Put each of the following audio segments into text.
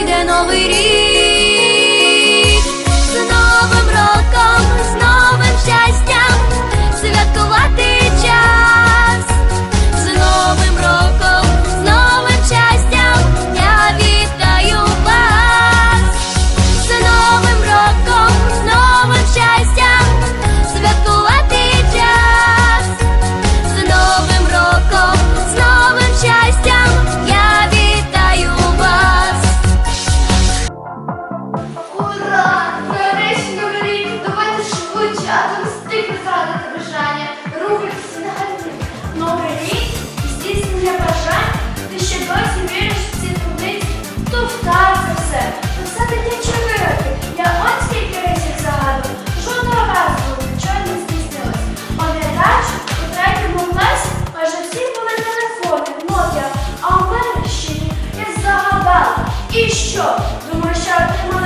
прийде новий. все. Це все дитячі вироки. Я от скільки ризик загадую. Жодного разу нічого не здійснилось. Пам'ятаєш, у третьому класі майже всі були телефони, Nokia, а у мене ще ні. Я загадала. І що? Думаю, що отримала.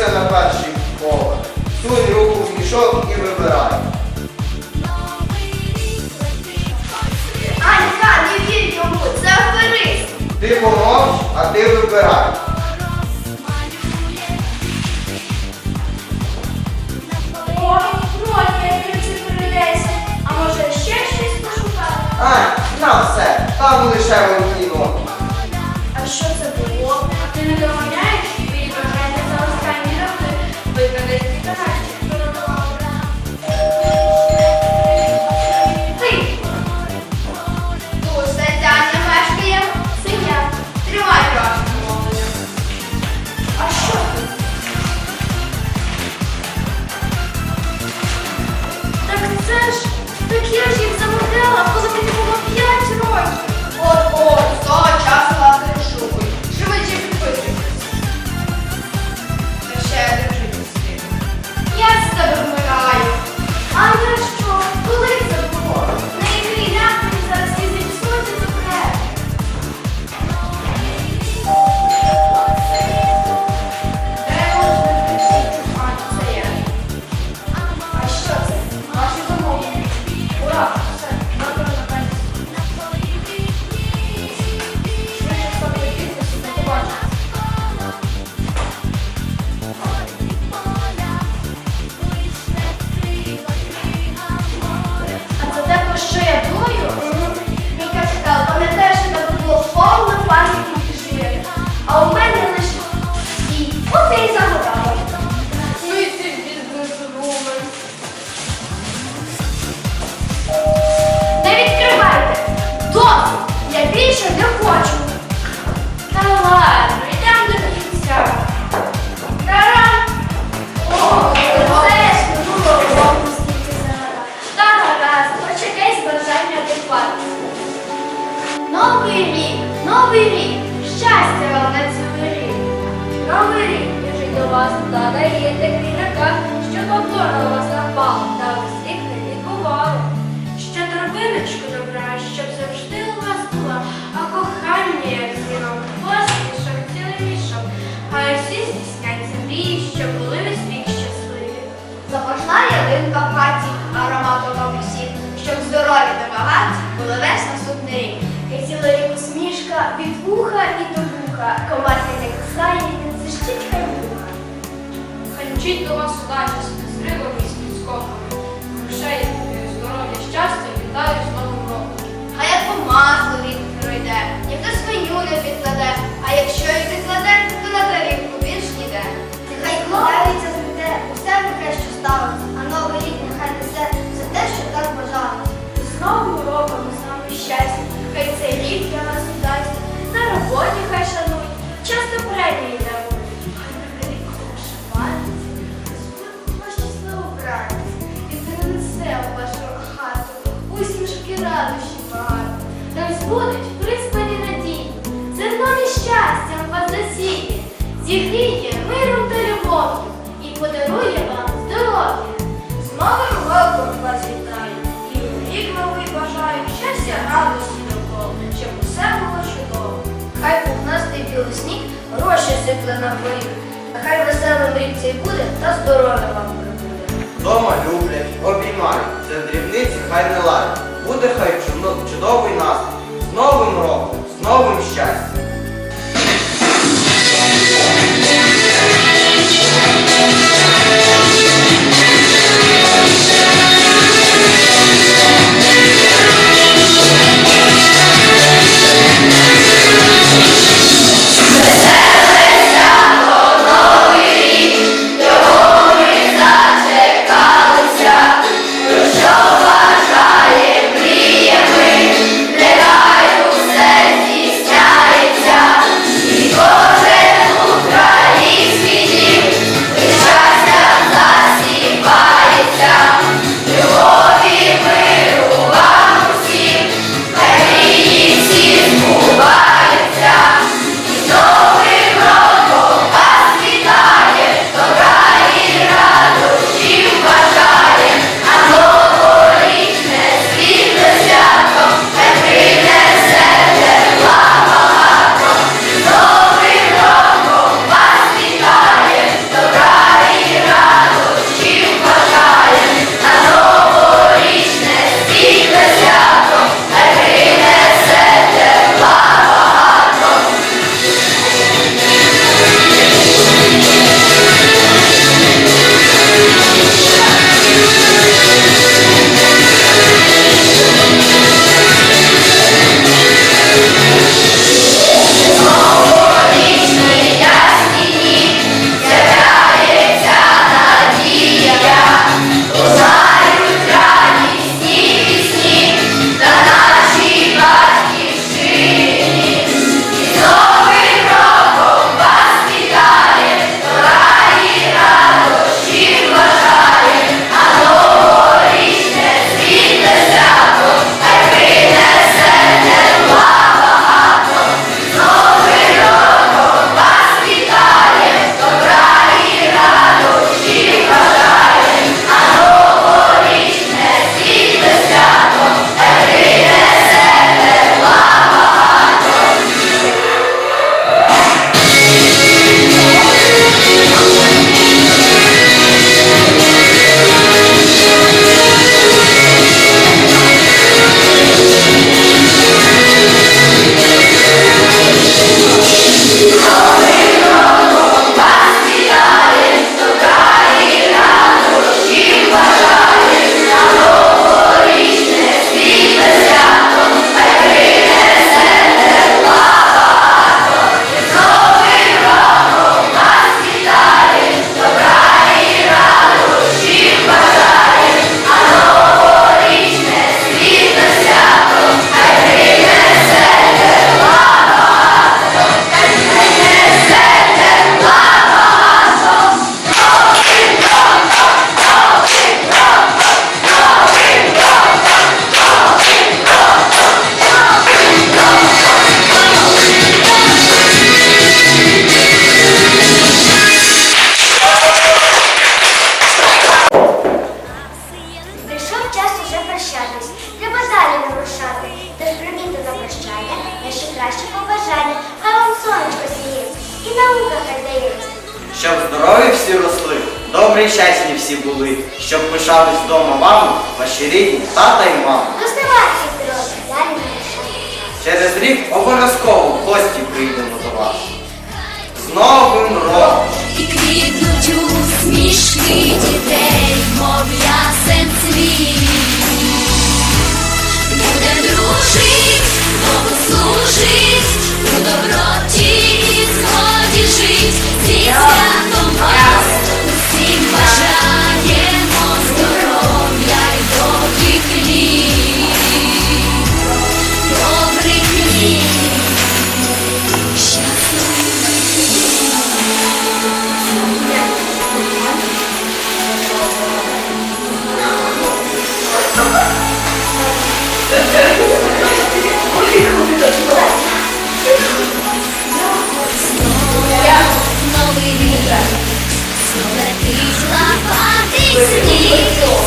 Зупиняйся на перший поверх. Сунь руку в мішок і вибирай. Анька, не вір йому, це аферист. Ти помог, а ти вибирай. 闺蜜 deu a cidade зігріє миром та любов'ю і подарує вам здоров'я. З новим роком вас вітаю і у рік новий бажаю щастя, радості довкола, щоб усе було чудово. Хай пухнастий білий сніг гроші сипле на поріг. Нехай веселим рік цей буде та здоров'я вам прибуде. Дома люблять, обіймають, це дрібниці хай не лають. Буде хай чудовий настрій. З новим роком, з новим щастям. Yeah. навчання, хай вам сонечко сіє і наука хай дається. Щоб здорові всі росли, добрі й щасні всі були, щоб пишались вдома вами, ваші рідні, тата й мама. Доставайте здоров'я, далі не Через рік обов'язково в гості прийдемо до вас. З новим роком! І квітнуть усмішки дітей. You.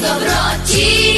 Доброті